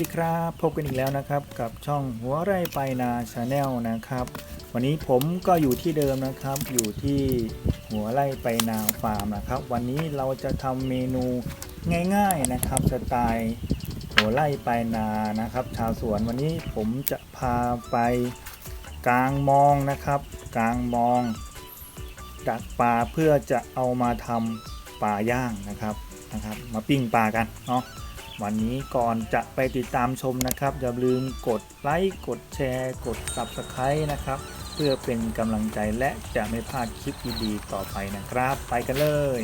ดีครับพบกันอีกแล้วนะครับ กับช่องหัวไร่ไปนาชาแนลนะครับ วันนี้ผมก็อยู่ที่เดิมนะครับ อยู่ที่หัวไร่ไปนาฟาร์มนะครับ วันนี้เราจะทำเมนูง่าย ๆนะครับสไตล์หัวไร่ไปนานะครับ ชาวสวนวันนี้ผมจะพาไปกลางมองนะครับ กลางมอง ดักปลาเพื่อจะเอามาทำปลาย่างนะครับนะครับ มาปิ้งปลากันเนาะ วันนี้ก่อนจะไปติดตามชมนะครับ อย่าลืมกดไลค์ กดแชร์ กด Subscribe นะครับ เพื่อเป็นกำลังใจและจะไม่พลาดคลิปดีๆต่อไปนะครับ ไปกันเลย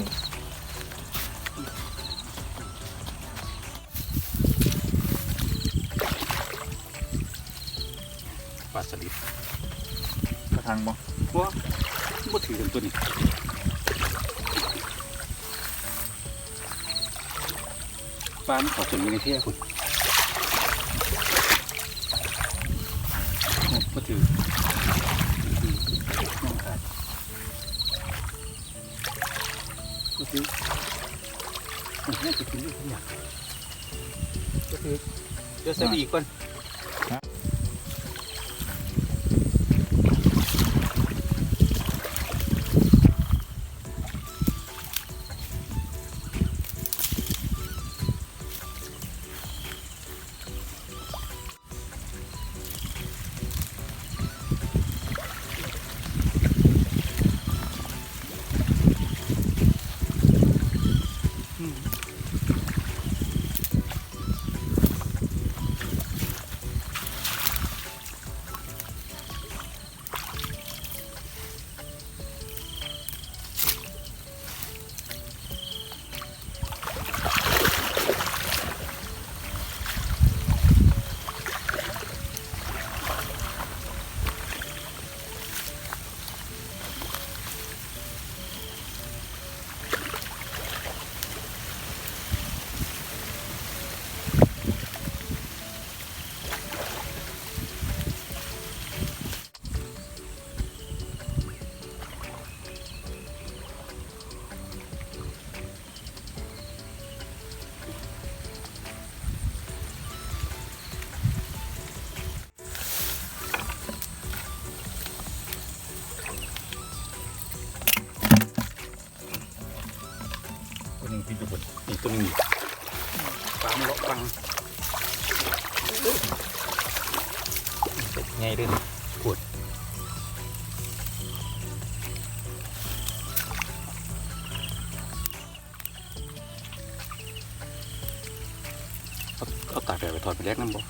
ปลาสลิดกระทังบ่ว่าบ่ถือกันตัวนี้ ปลามันเขอจนอยู่ในเที่ยคุณก็ถือน้องขาดบ่ถือน่าจะกินด้วยทุกอย่างก็ถือเดี๋ยวใส่ไปอีกก่อน นึงกินอยู่บนนี่ตัวนึงนี่ปลามันเลาะฟังไงเด้อปวดเอาเอาตากแดดไปทอดไปแลกน้ำบ่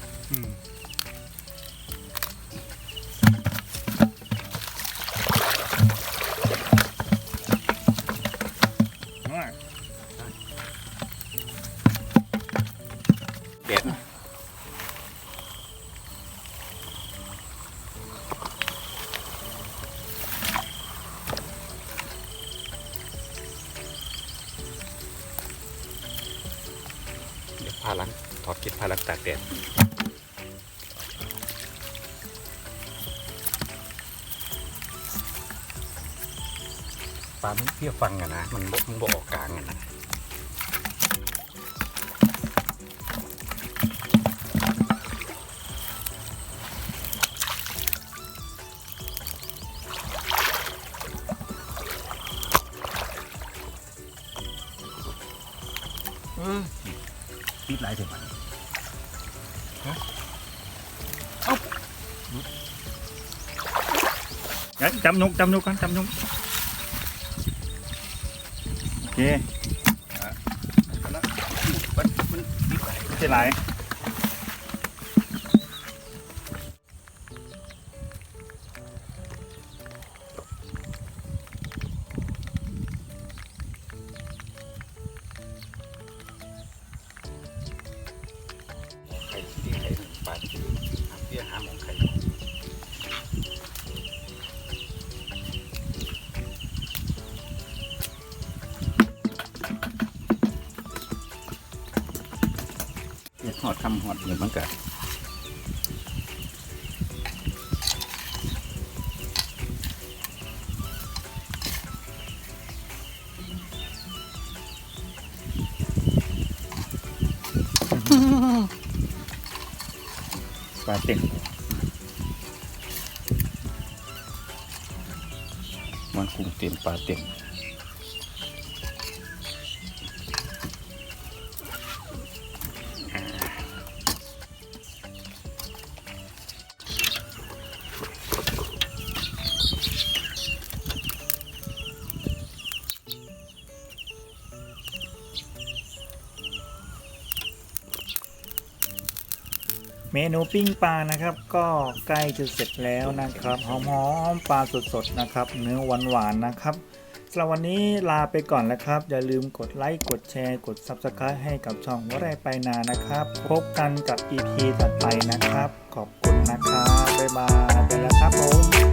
เดี๋ยวพางถอดเก็บพาหลังตากแดดปลามันเพี้ยฟังอะนะ มันบ่มันบ่ออกกลางอะนะ เออปิดหลายเสียงเอ้าจำนกจำนกกันจำนกโอเคมันมันนิดไหลไม่ใช่หลาย เฮ็ดหอดคำหอดเหมือนมันกัปลาเต็มมันกุ้งเต็มปลาเต็ม เมนูปิ้งปลานะครับ ก็ใกล้จะเสร็จแล้วนะครับหอมๆปลาสดๆนะครับ เนื้อหวานๆนะครับสำหรับวันนี้ลาไปก่อนแล้วครับ อย่าลืมกดไลค์กดแชร์ กด Subscribe ให้กับช่องว่าไรไปนานะครับ พบกันกับ EP ถัดไปนะครับ ขอบคุณนะครับบ๊ายบายไปแล้วครับผม